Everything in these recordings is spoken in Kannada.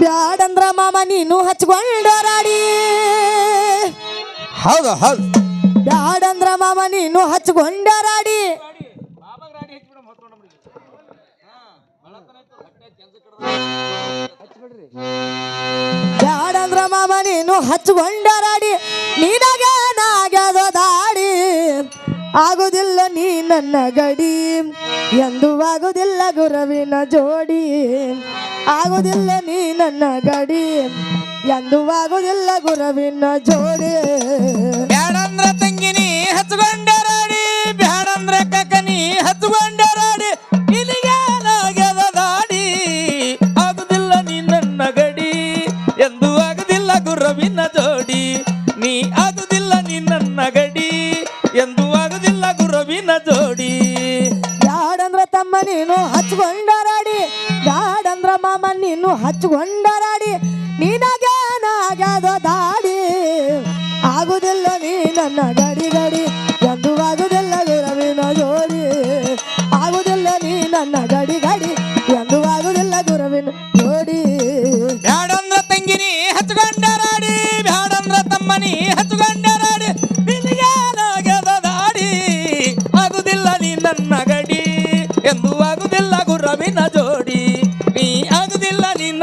ಬ್ಯಾಡಂದ್ರ ಮಾಮ ನೀನು ಹಚ್ಕೊಂಡೋರಾಡಿ. ಹೌದು ಹೌದು. ಬ್ಯಾಡಂದ್ರ ಮಾಮ ನೀನು ಹಚ್ಕೊಂಡೋರಾಡಿ. ಬ್ಯಾಡಂದ್ರ ಮಾಮ ನೀನು ಹಚ್ಕೊಂಡೋರಾಡಿ. ನೀನಾಗ ಆಗುದಿಲ್ಲ ನೀ ನನ್ನ ಗಡಿ, ಎಂದು ಆಗುದಿಲ್ಲ ಗುರವಿನ ಜೋಡಿ. ಆಗುದಿಲ್ಲ ನೀ ನನ್ನ ಗಡಿ, ಎಂದು ಆಗುದಿಲ್ಲ ಗುರವಿನ ಜೋಡಿ. ತಂಗಿನಿ ಹಚ್ಕೊಂಡು ನಿನ್ನ ಜೋಡಿ. ಬ್ಯಾಡಂದ್ರ ತಮ್ಮ ನೀನು ಹಚ್ಕೊಂಡರಾಡಿ. ಯಾಡಂದ್ರ ಮಾಮ ನೀನು ಹಚ್ಕೊಂಡರಾಡಿ. ನಿನಗೇನಾಗ್ಯದ ದಾಡಿ. ಆಗುದಿಲ್ಲ ನೀ ನನ್ನ ಗಡಿ ಗಡಿ. ಎಂದು ಆಗುದಿಲ್ಲ ಗುರವಿನ ಜೋಡಿ. ಆಗುದಿಲ್ಲ ನೀ ನನ್ನ ಗಡಿ ಗಡಿ. ಎಂದು ಆಗುದಿಲ್ಲ ಗುರವಿನ ಜೋಡಿ. ಬ್ಯಾಡಂದ್ರ ತಂಗಿನಿ ಹಚ್ಕೊಂಡರಾಡಿ. ತಮ್ಮ ತಮ್ಮನಿ ಹಚ್ಕೊಂಡ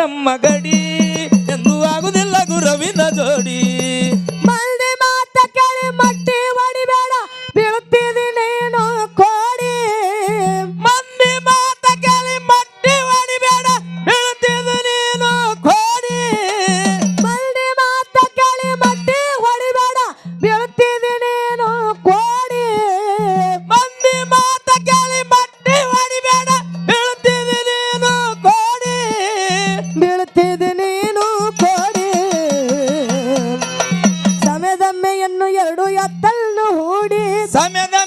மகள் ಸಮಯದ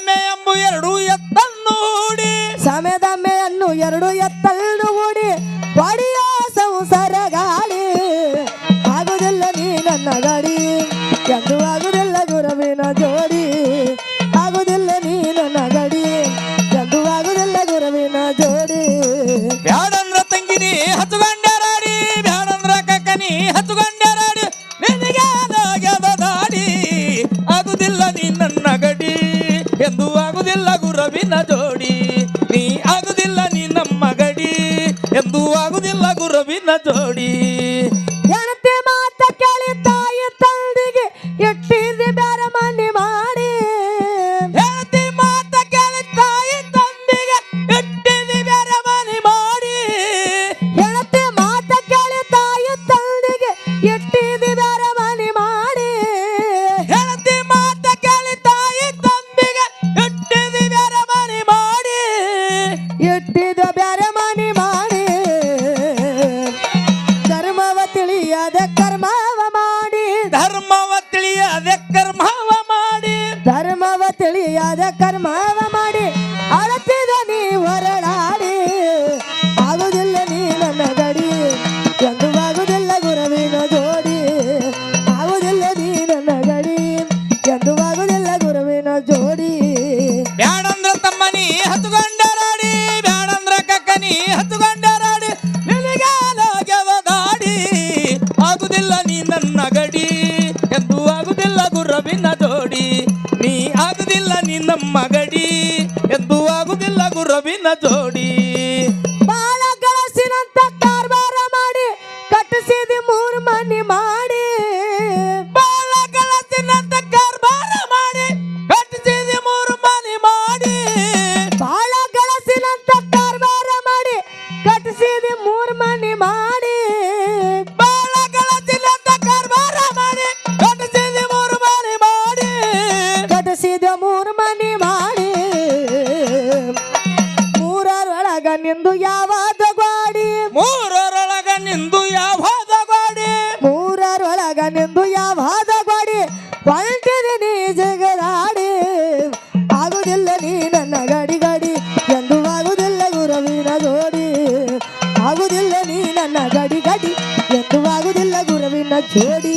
ಗುರುವಿನ ಜೋಡಿ ನೀ ಆಗುದಿಲ್ಲ ನೀ ನಮ್ಮ ಗಡಿ ಎಂದು ಆಗುದಿಲ್ಲ ಗುರುವಿನ ಜೋಡಿ. ಎಟ್ಟಿದ ಬ್ಯಾರೆ ಮನಿ കണ്ട് ಗುರುವಿನ ಜೋಡಿ.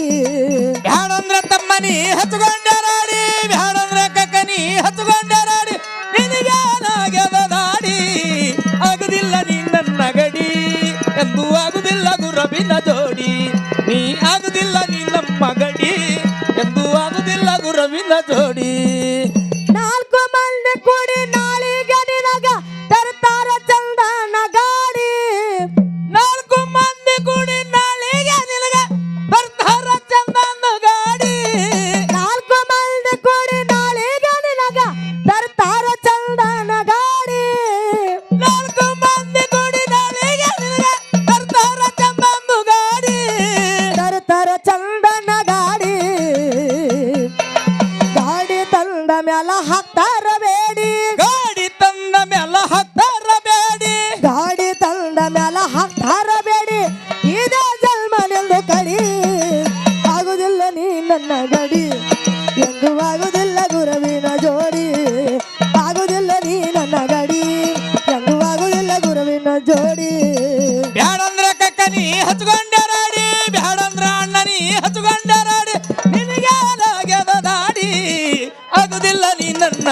ಬ್ಯಾಡಂದ್ರ ತಮ್ಮನಿ ಹಚ್ಕೊಂಡರಾಡಿ, ಬ್ಯಾಡಂದ್ರ ಕಕ್ಕನಿ ಹಚ್ಕೊಂಡರಾಡಿ ನಿನಗ್ಯಾನಾಗ್ಯದ ದಾಡಿ ಆಗುದಿಲ್ಲ ನೀ ನನ್ನ ಗಡಿ, ಎಂದು ಆಗುದಿಲ್ಲ ಗುರುವಿನ ಜೋಡಿ. ನೀ ಆಗುದಿಲ್ಲ ನೀ ನಮ್ಮ ಗಡಿ, ಎಂದು ಆಗುದಿಲ್ಲ ಗುರುವಿನ ಜೋಡಿ. ಮ್ಯಾಲ ಹಾಕ್ತಾರ ಬೇಡಿ. ಗಾಡಿ ತಂದ ಮ್ಯಾಲ ಹಾಕ್ತಾರ ಬೇಡಿ. ಗಾಡಿ ತಂದ ಮ್ಯಾಲ ಹಾಕ್ತಾರ ಬೇಡಿ. ಇದೇ ಜನ್ಮ ನಿಂದು ಕಡಿ ಆಗುದಿಲ್ಲ ನೀ ನನ್ನ ಗಡಿ. ಎಂದು ಆಗುದಿಲ್ಲ ಗುರುವಿನ ಜೋಡಿ. ಆಗುದಿಲ್ಲ ನೀ ನನ್ನ ಗಡಿ. ಎಂದು ಆಗುದಿಲ್ಲ ಗುರುವಿನ ಜೋಡಿ. ಬ್ಯಾಡಂದ್ರ ಕಕ್ಕ ನೀ ಹಚ್ಕೊಂಡರಾಡಿ. ಬ್ಯಾಡಂದ್ರ ಅಣ್ಣ ನೀ ಹಚ್ಕೊಂಡರಾಡಿ. ನಿನಗೆ ದಾಡಿ. ಆಗುದಿಲ್ಲ ನನ್ನ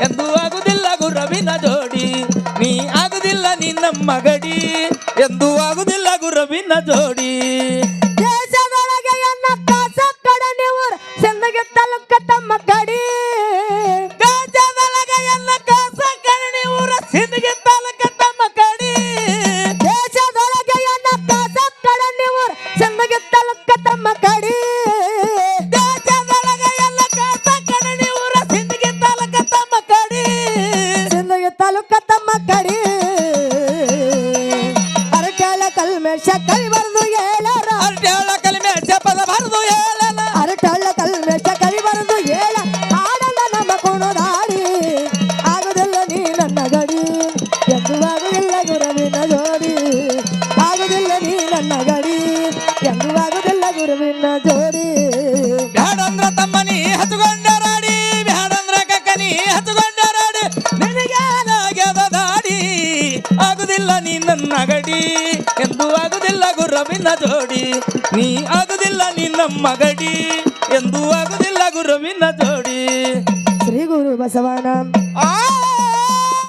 ಎಂದು ಆಗುದಿಲ್ಲ ಗುರವಿನ ಜೋಡಿ. ನೀ ಆಗುದಿಲ್ಲ ನಿನ್ನ ಮಗಡಿ ಎಂದು ಆಗುದಿಲ್ಲ ಗುರವಿನ ಜೋಡಿ. ಆಗುದಿಲ್ಲ ನೀ ನನ್ನ ಗಡಿ. ಎಂದು ಆಗುದಿಲ್ಲ ಗುರುವಿನ ಜೋಡಿ. ನೀ ಆಗುದಿಲ್ಲ ನೀ ನಮ್ಮ ಗಡಿ. ಎಂದು ಆಗುದಿಲ್ಲ ಗುರುವಿನ ಜೋಡಿ. ಶ್ರೀ ಗುರು ಬಸವಾನ. ಆ